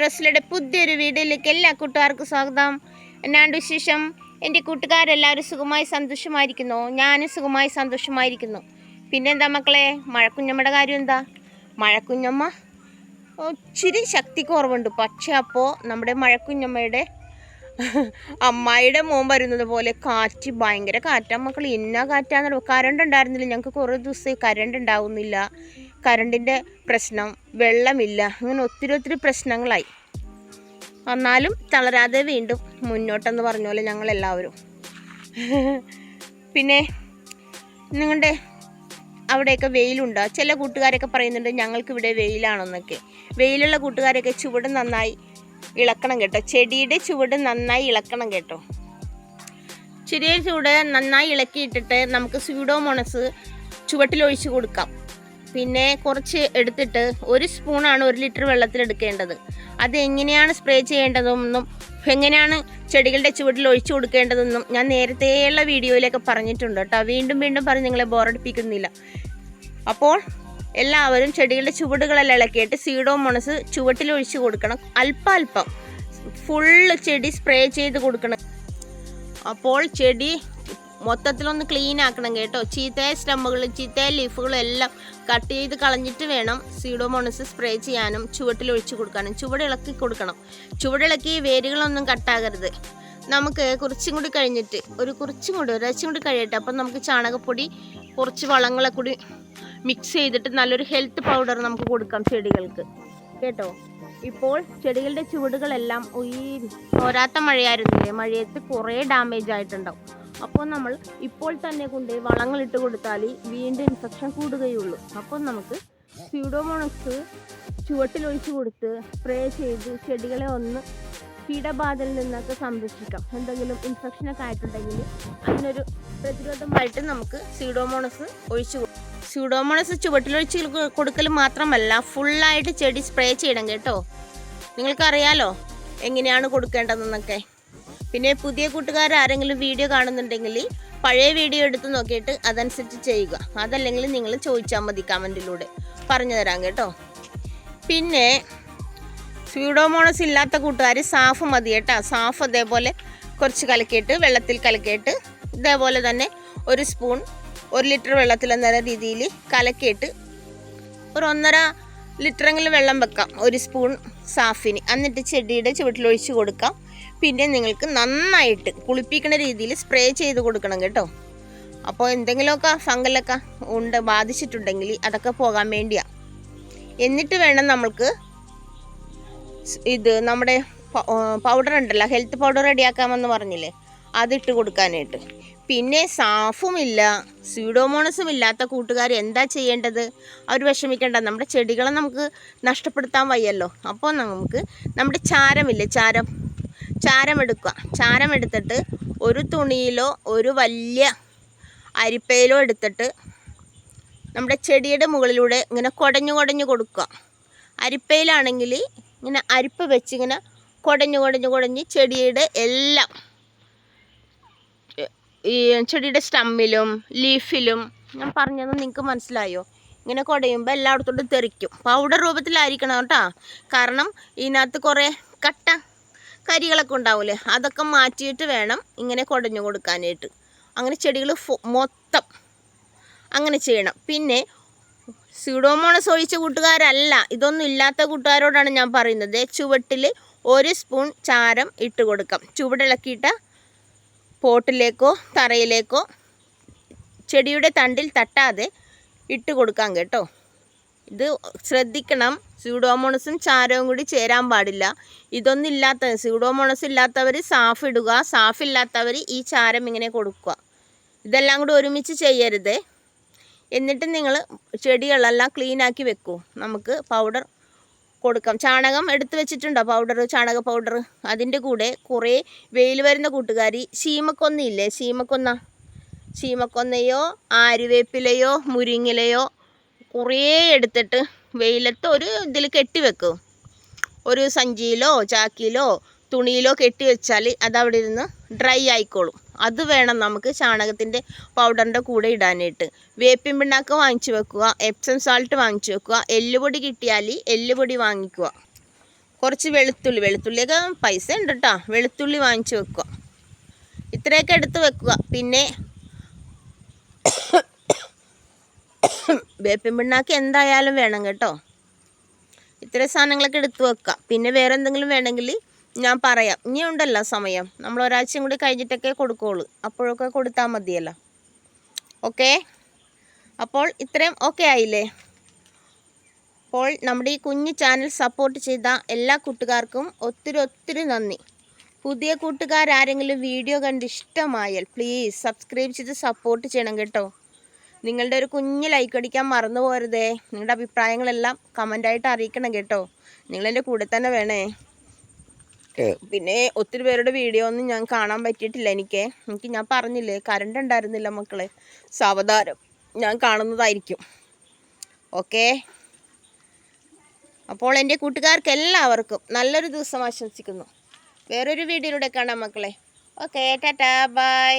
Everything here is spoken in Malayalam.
റസ്ലയുടെ പുതിയൊരു വീഡിയോയിലേക്ക് എല്ലാ കൂട്ടുകാർക്കും സ്വാഗതം. എന്നാണ്ട് വിശേഷം? എന്റെ കൂട്ടുകാരെല്ലാവരും സുഖമായി സന്തോഷമായിരിക്കുന്നു. ഞാനും സുഖമായി സന്തോഷമായിരിക്കുന്നു. പിന്നെന്താ മക്കളെ? മഴക്കുഞ്ഞമ്മയുടെ കാര്യം എന്താ? മഴക്കുഞ്ഞമ്മ? ഒച്ചിരി ശക്തി കുറവുണ്ട്. പക്ഷേ അപ്പോൾ നമ്മുടെ മഴക്കുഞ്ഞമ്മയുടെ അമ്മായിയുടെ മോൻ വരുന്നത് പോലെ കാറ്റ് ഭയങ്കര കാറ്റാണ് മക്കൾ ഇന്ന കാറ്റാന്ന് കറണ്ട് ഉണ്ടായിരുന്നില്ല. ഞങ്ങൾക്ക് കുറേ ദിവസമായി കറണ്ട് ഉണ്ടാവുന്നില്ല. കറണ്ടിന്റെ പ്രശ്നം വെള്ളമില്ല അങ്ങനെ ഒത്തിരി ഒത്തിരി പ്രശ്നങ്ങളായി. എന്നാലും തളരാതെ വീണ്ടും മുന്നോട്ടെന്ന് പറഞ്ഞ പോലെ ഞങ്ങളെല്ലാവരും. പിന്നെ നിങ്ങളുടെ അവിടെയൊക്കെ വെയിലുണ്ടോ? ചില കൂട്ടുകാരൊക്കെ പറയുന്നുണ്ട് ഞങ്ങൾക്ക് ഇവിടെ വെയിലാണെന്നൊക്കെ. വെയിലുള്ള കൂട്ടുകാരൊക്കെ ചുവട് നന്നായി ഇളക്കണം കേട്ടോ. ചെടിയുടെ ചുവട് നന്നായി ഇളക്കണം കേട്ടോ. ചെടിയുടെ ചുവട് നന്നായി ഇളക്കിയിട്ടിട്ട് നമുക്ക് സ്യൂഡോമോണസ് ചുവട്ടിലൊഴിച്ച് കൊടുക്കാം. പിന്നെ കുറച്ച് എടുത്തിട്ട് ഒരു സ്പൂണാണ് ഒരു ലിറ്റർ വെള്ളത്തിൽ എടുക്കേണ്ടത്. അത് എങ്ങനെയാണ് സ്പ്രേ ചെയ്യേണ്ടതെന്നും എങ്ങനെയാണ് ചെടികളുടെ ചുവട്ടിൽ ഒഴിച്ചു കൊടുക്കേണ്ടതെന്നും ഞാൻ നേരത്തെയുള്ള വീഡിയോയിലൊക്കെ പറഞ്ഞിട്ടുണ്ട് കേട്ടോ. വീണ്ടും വീണ്ടും പറഞ്ഞ് നിങ്ങളെ ബോറടിപ്പിക്കുന്നില്ല. അപ്പോൾ എല്ലാവരും ചെടികളുടെ ചുവടുകളെല്ലാം ഇളക്കിയിട്ട് സീഡോമോണസ് ചുവട്ടിൽ ഒഴിച്ചു കൊടുക്കണം. അല്പം അല്പം. ഫുള്ള് ചെടി സ്പ്രേ ചെയ്ത് കൊടുക്കണം. അപ്പോൾ ചെടി മൊത്തത്തിലൊന്ന് ക്ലീൻ ആക്കണം കേട്ടോ. ചീത്തയായ സ്റ്റമ്പുകളും ചീത്തയായ ലീഫുകളും എല്ലാം കട്ട് ചെയ്ത് കളഞ്ഞിട്ട് വേണം സീഡോമോണസ് സ്പ്രേ ചെയ്യാനും ചുവട്ടിൽ ഒഴിച്ചു കൊടുക്കാനും ചുവട് ഇളക്കി കൊടുക്കണം. ചുവടിളക്കി വേരുകളൊന്നും കട്ടാകരുത് നമുക്ക് കുറച്ചും കൂടി കഴിഞ്ഞിട്ട് ഒരു കുറച്ചും കൂടി ഒരാഴ്ചയും കൂടി കഴിയട്ടെ. അപ്പം നമുക്ക് ചാണകപ്പൊടി കുറച്ച് വളങ്ങളെ കൂടി മിക്സ് ചെയ്തിട്ട് നല്ലൊരു ഹെൽത്ത് പൗഡർ നമുക്ക് കൊടുക്കാം ചെടികൾക്ക്. കേട്ടോ? ഇപ്പോൾ ചെടികളുടെ ചുവടുകളെല്ലാം ഈ പോരാത്ത മഴയായിരുന്നില്ലേ? മഴയത്ത് കുറേ ഡാമേജ് ആയിട്ടുണ്ടാവും. അപ്പോൾ നമ്മൾ ഇപ്പോൾ തന്നെ കൊണ്ട് വളങ്ങളിട്ട് കൊടുത്താൽ വീണ്ടും ഇൻഫെക്ഷൻ കൂടുകയുള്ളൂ. അപ്പോൾ നമുക്ക് സ്യൂഡോമോണസ് ചുവട്ടിലൊഴിച്ച് കൊടുത്ത് സ്പ്രേ ചെയ്ത് ചെടികളെ ഒന്ന് കീടബാധയിൽ നിന്നൊക്കെ സംരക്ഷിക്കാം. എന്തെങ്കിലും ഇൻഫെക്ഷനൊക്കെ ആയിട്ടുണ്ടെങ്കിൽ അതിനൊരു പ്രതിരോധമായിട്ട് നമുക്ക് സ്യൂഡോമോണസ് ഒഴിച്ചു സ്യൂഡോമോണസ് ചുവട്ടിലൊഴിച്ച് കൊടുക്കൽ മാത്രമല്ല ഫുള്ളായിട്ട് ചെടി സ്പ്രേ ചെയ്യണം കേട്ടോ. നിങ്ങൾക്കറിയാലോ എങ്ങനെയാണ് കൊടുക്കേണ്ടതെന്നൊക്കെ. പിന്നെ പുതിയ കൂട്ടുകാർ ആരെങ്കിലും വീഡിയോ കാണുന്നുണ്ടെങ്കിൽ പഴയ വീഡിയോ എടുത്ത് നോക്കിയിട്ട് അതനുസരിച്ച് ചെയ്യുക. അതല്ലെങ്കിൽ നിങ്ങൾ ചോദിച്ചാൽ മതി കമന്റിലൂടെ പറഞ്ഞു തരാം കേട്ടോ. പിന്നെ സ്യൂഡോമോണസ് ഇല്ലാത്ത കൂട്ടുകാർ സാഫ് മതി കേട്ടോ. സാഫ് അതേപോലെ കുറച്ച് കലക്കിയിട്ട് വെള്ളത്തിൽ കലക്കിയിട്ട് ഇതേപോലെ തന്നെ ഒരു സ്പൂൺ ഒരു ലിറ്റർ വെള്ളത്തിൽ എന്ന രീതിയിൽ കലക്കിയിട്ട് ഒരു ഒന്നര ലിറ്ററെങ്കിലും വെള്ളം വെക്കാം. ഒരു സ്പൂൺ സാഫിന്. എന്നിട്ട് ചെടിയുടെ ചുവട്ടിലൊഴിച്ച് കൊടുക്കാം. പിന്നെ നിങ്ങൾക്ക് നന്നായിട്ട് കുളിപ്പിക്കുന്ന രീതിയിൽ സ്പ്രേ ചെയ്ത് കൊടുക്കണം കേട്ടോ. അപ്പോൾ എന്തെങ്കിലുമൊക്കെ ഫംഗലൊക്കെ ഉണ്ട് ബാധിച്ചിട്ടുണ്ടെങ്കിൽ അതൊക്കെ പോകാൻ വേണ്ടിയാണ് എന്നിട്ട് വേണം നമ്മൾക്ക് ഇത് നമ്മുടെ പൗഡർ ഉണ്ടല്ലോ ഹെൽത്ത് പൗഡർ റെഡിയാക്കാമെന്ന് പറഞ്ഞില്ലേ അതിട്ട് കൊടുക്കാനായിട്ട്. പിന്നെ സാഫുമില്ല സ്യൂഡോമോണസും ഇല്ലാത്ത കൂട്ടുകാർ എന്താ ചെയ്യേണ്ടത്? അവർ വിഷമിക്കേണ്ട നമ്മുടെ ചെടികളെ നമുക്ക് നഷ്ടപ്പെടുത്താൻ വയ്യല്ലോ. അപ്പോൾ നമുക്ക് നമ്മുടെ ചാരമില്ലേ ചാരം? ചാരം ചാരമെടുത്തിട്ട് ഒരു തുണിയിലോ ഒരു വലിയ അരിപ്പയിലോ എടുത്തിട്ട് നമ്മുടെ ചെടിയുടെ മുകളിലൂടെ ഇങ്ങനെ കുടഞ്ഞു കുടഞ്ഞു കൊടുക്കുക. അരിപ്പയിലാണെങ്കിൽ ഇങ്ങനെ അരിപ്പ് വെച്ച് ഇങ്ങനെ കുടഞ്ഞു കുടഞ്ഞു കുടഞ്ഞ് ചെടിയുടെ എല്ലാം ഈ ചെടിയുടെ സ്റ്റമ്മിലും ലീഫിലും ഞാൻ പറഞ്ഞത് നിങ്ങൾക്ക് മനസ്സിലായോ? ഇങ്ങനെ കുടയുമ്പോൾ എല്ലായിടത്തോട്ടും തെറിക്കും. പൗഡർ രൂപത്തിലായിരിക്കണം കേട്ടോ. കാരണം ഇതിനകത്ത് കുറേ കട്ട കരികളൊക്കെ ഉണ്ടാവില്ലേ അതൊക്കെ മാറ്റിയിട്ട് വേണം ഇങ്ങനെ കുടഞ്ഞു കൊടുക്കാനായിട്ട്. അങ്ങനെ ചെടികൾ മൊത്തം അങ്ങനെ ചെയ്യണം. പിന്നെ സ്യൂഡോമോണസ് ഒഴിച്ച കൂട്ടുകാരല്ല. ഇതൊന്നും ഇല്ലാത്ത കൂട്ടുകാരോടാണ് ഞാൻ പറയുന്നത്. ചുവട്ടിൽ ഒരു സ്പൂൺ ചാരം ഇട്ട് കൊടുക്കാം. ചുവടിളക്കിയിട്ട് പോട്ടിലേക്കോ തറയിലേക്കോ ചെടിയുടെ തണ്ടിൽ തട്ടാതെ ഇട്ട് കൊടുക്കാം കേട്ടോ. ഇത് ശ്രദ്ധിക്കണം. സ്യൂഡോമോണസും ചാരവും കൂടി ചേരാൻ പാടില്ല. ഇതൊന്നും ഇല്ലാത്ത സ്യൂഡോമോണസ് ഇല്ലാത്തവർ സാഫ് ഇടുക സാഫ് ഇല്ലാത്തവർ ഈ ചാരം ഇങ്ങനെ കൊടുക്കുക. ഇതെല്ലാം കൂടി ഒരുമിച്ച് ചെയ്യരുത്. എന്നിട്ട് നിങ്ങൾ ചെടികളെല്ലാം ക്ലീനാക്കി വെക്കൂ. നമുക്ക് പൗഡർ കൊടുക്കാം. ചാണകം എടുത്തു വെച്ചിട്ടുണ്ടോ പൗഡർ ചാണക പൗഡർ അതിന്റെ കൂടെ കുറേ വെയിൽ വരുന്ന കൂട്ടുകാരി ശീമക്കൊന്നയില്ലേ ശീമക്കൊന്ന. ശീമക്കൊന്നയോ ആര്യവേപ്പിലയോ മുരിങ്ങിലയോ കുറേ എടുത്തിട്ട് വെയിലത്ത് ഒരു ഇതിൽ കെട്ടി വെക്കും. ഒരു സഞ്ചിയിലോ ചാക്കിയിലോ തുണിയിലോ കെട്ടി വെച്ചാൽ അത് അവിടെ ഇരുന്ന് ഡ്രൈ ആയിക്കോളും. അത് വേണം നമുക്ക് ചാണകത്തിന്റെ പൗഡറിന്റെ കൂടെ ഇടാനായിട്ട്. വേപ്പിൻ പിണ്ണാക്ക് വാങ്ങിച്ചു വെക്കുക എപ്സം സാൾട്ട് വാങ്ങിച്ചു വെക്കുക എല്ലുപൊടി കിട്ടിയാൽ എല്ലുപൊടി വാങ്ങിക്കുക. കുറച്ച് വെളുത്തുള്ളി വെളുത്തുള്ളിയൊക്കെ പൈസ ഉണ്ട് കേട്ടോ വെളുത്തുള്ളി വാങ്ങിച്ചു വെക്കുക. ഇത്രയൊക്കെ എടുത്ത് വെക്കുക. പിന്നെ വേപ്പിൻ പിണ്ണാക്ക് എന്തായാലും വേണം കേട്ടോ. ഇത്ര സാധനങ്ങളൊക്കെ എടുത്ത് വെക്കാം. പിന്നെ വേറെ എന്തെങ്കിലും വേണമെങ്കിൽ ഞാൻ പറയാം. ഇനി ഉണ്ടല്ലോ സമയം. നമ്മൾ ഒരാഴ്ചയും കൂടി കഴിഞ്ഞിട്ടൊക്കെ കൊടുക്കുള്ളൂ. അപ്പോഴൊക്കെ കൊടുത്താൽ മതിയല്ലോ. ഓക്കെ? അപ്പോൾ ഇത്രയും ഓക്കെ ആയില്ലേ? അപ്പോൾ നമ്മുടെ ഈ കുഞ്ഞു ചാനൽ സപ്പോർട്ട് ചെയ്ത എല്ലാ കൂട്ടുകാർക്കും ഒത്തിരി ഒത്തിരി നന്ദി. പുതിയ കൂട്ടുകാരാരെങ്കിലും വീഡിയോ കണ്ട് ഇഷ്ടമായാൽ പ്ലീസ് സബ്സ്ക്രൈബ് ചെയ്ത് സപ്പോർട്ട് ചെയ്യണം കേട്ടോ. നിങ്ങളുടെ ഒരു കുഞ്ഞ് ലൈക്ക് അടിക്കാൻ മറന്നു പോരുതേ നിങ്ങളുടെ അഭിപ്രായങ്ങളെല്ലാം കമന്റായിട്ട് അറിയിക്കണം കേട്ടോ. നിങ്ങളെന്റെ കൂടെ തന്നെ വേണേ. പിന്നെ ഒത്തിരി പേരുടെ വീഡിയോ ഒന്നും ഞാൻ കാണാൻ പറ്റിയിട്ടില്ല എനിക്ക്. എനിക്ക് ഞാൻ പറഞ്ഞില്ലേ കറണ്ട് ഉണ്ടായിരുന്നില്ല മക്കളെ. സാവധാനം ഞാൻ കാണുന്നതായിരിക്കും. ഓക്കേ അപ്പോൾ എന്റെ കൂട്ടുകാർക്ക് എല്ലാവർക്കും നല്ലൊരു ദിവസം ആശംസിക്കുന്നു. വേറൊരു വീഡിയോയിലൂടെ കാണാം മക്കളെ. Okay tata bye